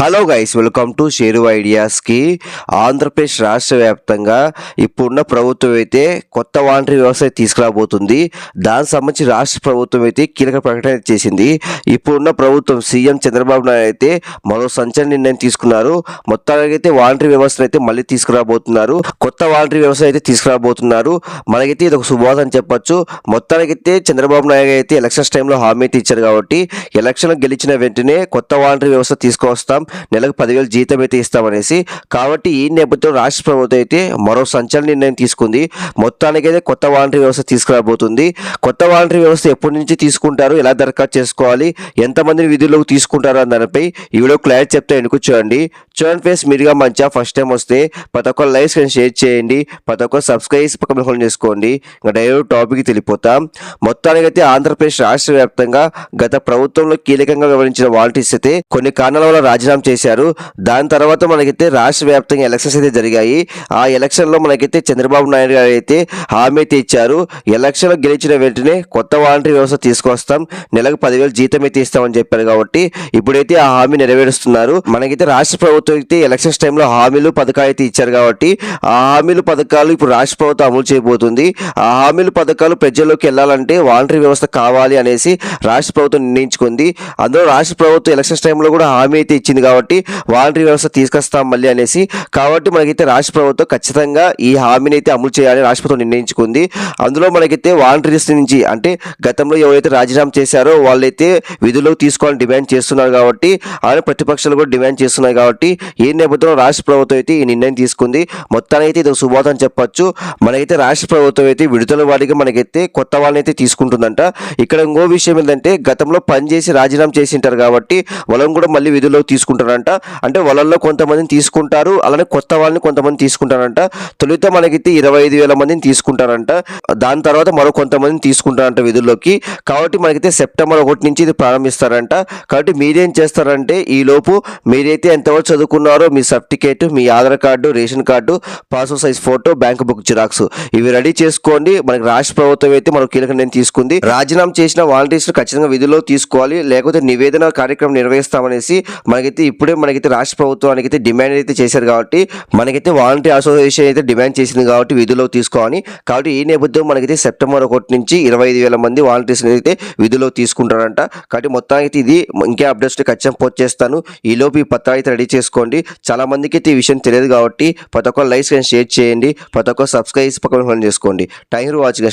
Hello guys welcome to Sheru ఐడియాస్కి Andhra Pradesh రాష్ట్ర వ్యాప్తంగా ఇప్పుడున్న ప్రభుత్వం అయితే కొత్త వాలంటరీ వ్యవస్థ తీసుకురాబోతుంది. దానికి సంబంధించి రాష్ట్ర ప్రభుత్వం అయితే కీలక ప్రకటన చేసింది. ఇప్పుడున్న ప్రభుత్వం సీఎం చంద్రబాబు నాయుడు అయితే మరో సంచలన నిర్ణయం తీసుకున్నారు. మొత్తానికి అయితే వాలంటరీ వ్యవస్థను అయితే మళ్ళీ తీసుకురాబోతున్నారు. కొత్త వాలంటరీ వ్యవస్థ అయితే తీసుకురాబోతున్నారు. మనకైతే ఇది ఒక శుభవార్త అని చెప్పొచ్చు. మొత్తానికైతే చంద్రబాబు నాయుడు అయితే ఎలక్షన్స్ టైంలో హామీ అయితే ఇచ్చారు కాబట్టి ఎలక్షన్ గెలిచిన వెంటనే కొత్త వాలంటరీ వ్యవస్థ తీసుకొస్తాం నెలకు పదివేలు జీతం అయితే ఇస్తామనేసి. కాబట్టి ఈ నేపథ్యంలో రాష్ట్ర ప్రభుత్వం అయితే మరో సంచలన నిర్ణయం తీసుకుంది. మొత్తానికైతే కొత్త వాలంటరీ వ్యవస్థ తీసుకురాబోతుంది. కొత్త వాలంటరీ వ్యవస్థ ఎప్పటి నుంచి తీసుకుంటారు? ఎలా దరఖాస్తు చేసుకోవాలి? ఎంతమందిని విధుల్లోకి తీసుకుంటారు? అన్న దానిపై ఈ వీడియో క్లారిటీ చెప్తే ఎందుకు చూడండి. చూడండి ఫేస్ మీరుగా మంచిగా ఫస్ట్ టైం వస్తే ప్రతి ఒక్క లైక్స్ కానీ షేర్ చేయండి. ప్రతి ఒక్క సబ్స్క్రైబ్ చేసి పక్కన హోల్డ్ చేసుకోండి. ఇంకా డైరెక్ట్ టాపిక్ తెలిపోతాం మొత్తానికైతే ఆంధ్రప్రదేశ్ రాష్ట్ర వ్యాప్తంగా గత ప్రభుత్వంలో కీలకంగా వివరించిన వాలంటీర్స్ అయితే కొన్ని కారణాల వల్ల రాజీనామా చేశారు. దాని తర్వాత మనకైతే రాష్ట్ర వ్యాప్తంగా ఎలక్షన్స్ అయితే జరిగాయి. ఆ ఎలక్షన్లో మనకైతే చంద్రబాబు నాయుడు గారు అయితే హామీ అయితే ఇచ్చారు. ఎలక్షన్లో గెలిచిన వెంటనే కొత్త వాలంటరీ వ్యవస్థ తీసుకొస్తాం. నెలకు పదివేలు జీతం అయితే ఇస్తామని చెప్పారు కాబట్టి ఇప్పుడైతే ఆ హామీ నెరవేరుస్తున్నారు. మనకైతే రాష్ట్ర ప్రభుత్వం అయితే ఎలక్షన్స్ టైంలో హామీలు పథకాలు అయితే ఇచ్చారు కాబట్టి ఆ హామీలు పథకాలు ఇప్పుడు రాష్ట్ర ప్రభుత్వం అమలు చేయబోతుంది. ఆ హామీలు పథకాలు ప్రజల్లోకి వెళ్ళాలంటే వాలంటరీ వ్యవస్థ కావాలి అనేసి రాష్ట్ర ప్రభుత్వం నిర్ణయించుకుంది. అందులో రాష్ట్ర ప్రభుత్వం ఎలక్షన్స్ టైంలో కూడా హామీ అయితే ఇచ్చింది కాబట్టి వాలంటరీ వ్యవస్థ తీసుకొస్తాం మళ్ళీ అనేసి. కాబట్టి మనకైతే రాష్ట్ర ప్రభుత్వం ఖచ్చితంగా ఈ హామీని అయితే అమలు చేయాలని రాష్ట్ర ప్రభుత్వం నిర్ణయించుకుంది. అందులో మనకైతే వాలంటీర్స్ నుంచి అంటే గతంలో ఎవరైతే రాజీనామా చేశారో వాళ్ళైతే విధుల్లో తీసుకోవాలని డిమాండ్ చేస్తున్నారు కాబట్టి అలానే ప్రతిపక్షాలు కూడా డిమాండ్ చేస్తున్నాయి కాబట్టి ఈ నేపథ్యంలో రాష్ట్ర ప్రభుత్వం అయితే ఈ నిర్ణయం తీసుకుంది. మొత్తానైతే ఇది ఒక అని చెప్పొచ్చు. మనకైతే రాష్ట్ర ప్రభుత్వం అయితే విడుదల వాడిగా మనకైతే కొత్త వాళ్ళని అయితే తీసుకుంటుందంట. ఇక్కడ ఇంకో విషయం ఏంటంటే గతంలో పనిచేసి రాజీనామా చేసి ఉంటారు కాబట్టి వాళ్ళని కూడా మళ్ళీ విధుల్లో తీసుకుంటారు. తీసుకుంటారంట. అంటే వాళ్ళల్లో కొంతమందిని తీసుకుంటారు అలానే కొత్త వాళ్ళని కొంతమంది తీసుకుంటారంట. తొలుత మనకైతే ఇరవై ఐదు వేల మందిని తీసుకుంటారంట. దాని తర్వాత మరో కొంతమందిని తీసుకుంటారంట విధుల్లోకి. కాబట్టి మనకైతే సెప్టెంబర్ ఒకటి నుంచి ఇది ప్రారంభిస్తారంట. కాబట్టి మీరేం చేస్తారంటే ఈ లోపు మీరైతే ఎంతవరకు చదువుకున్నారో మీ సర్టిఫికేట్ మీ Aadhaar card ration card passport size photo bank book xerox ఇవి రెడీ చేసుకోండి. మనకి రాష్ట్ర ప్రభుత్వం అయితే మనకు కీలక నిర్ణయం తీసుకుంది. రాజీనామా చేసిన వాలంటీర్స్ ఖచ్చితంగా విధుల్లో తీసుకోవాలి. లేకపోతే నివేదన కార్యక్రమం నిర్వహిస్తామనేసి మనకైతే ఇప్పుడే మనకైతే రాష్ట్ర ప్రభుత్వానికి అయితే డిమాండ్ అయితే చేశారు కాబట్టి మనకైతే వాలంటీర్ అసోసియేషన్ అయితే డిమాండ్ చేసింది కాబట్టి విధుల్లో తీసుకోవాలి. కాబట్టి ఈ నేపథ్యం మనకైతే సెప్టెంబర్ ఒకటి నుంచి ఇరవై ఐదు వేల మంది వాలంటీర్స్ అయితే విధుల్లో తీసుకుంటారంట. కాబట్టి మొత్తానికి ఇది ఇంకే అప్డేట్స్ ఖచ్చితంగా పోస్ట్ చేస్తాను. ఈలోపు ఈ పత్రాలు అయితే రెడీ చేసుకోండి. చాలా మందికి అయితే ఈ విషయం తెలియదు కాబట్టి ప్రతి ఒక్క లైక్స్ షేర్ చేయండి ప్రతి ఒక్క సబ్స్క్రైబ్ పక్కన చేసుకోండి. Thank you watching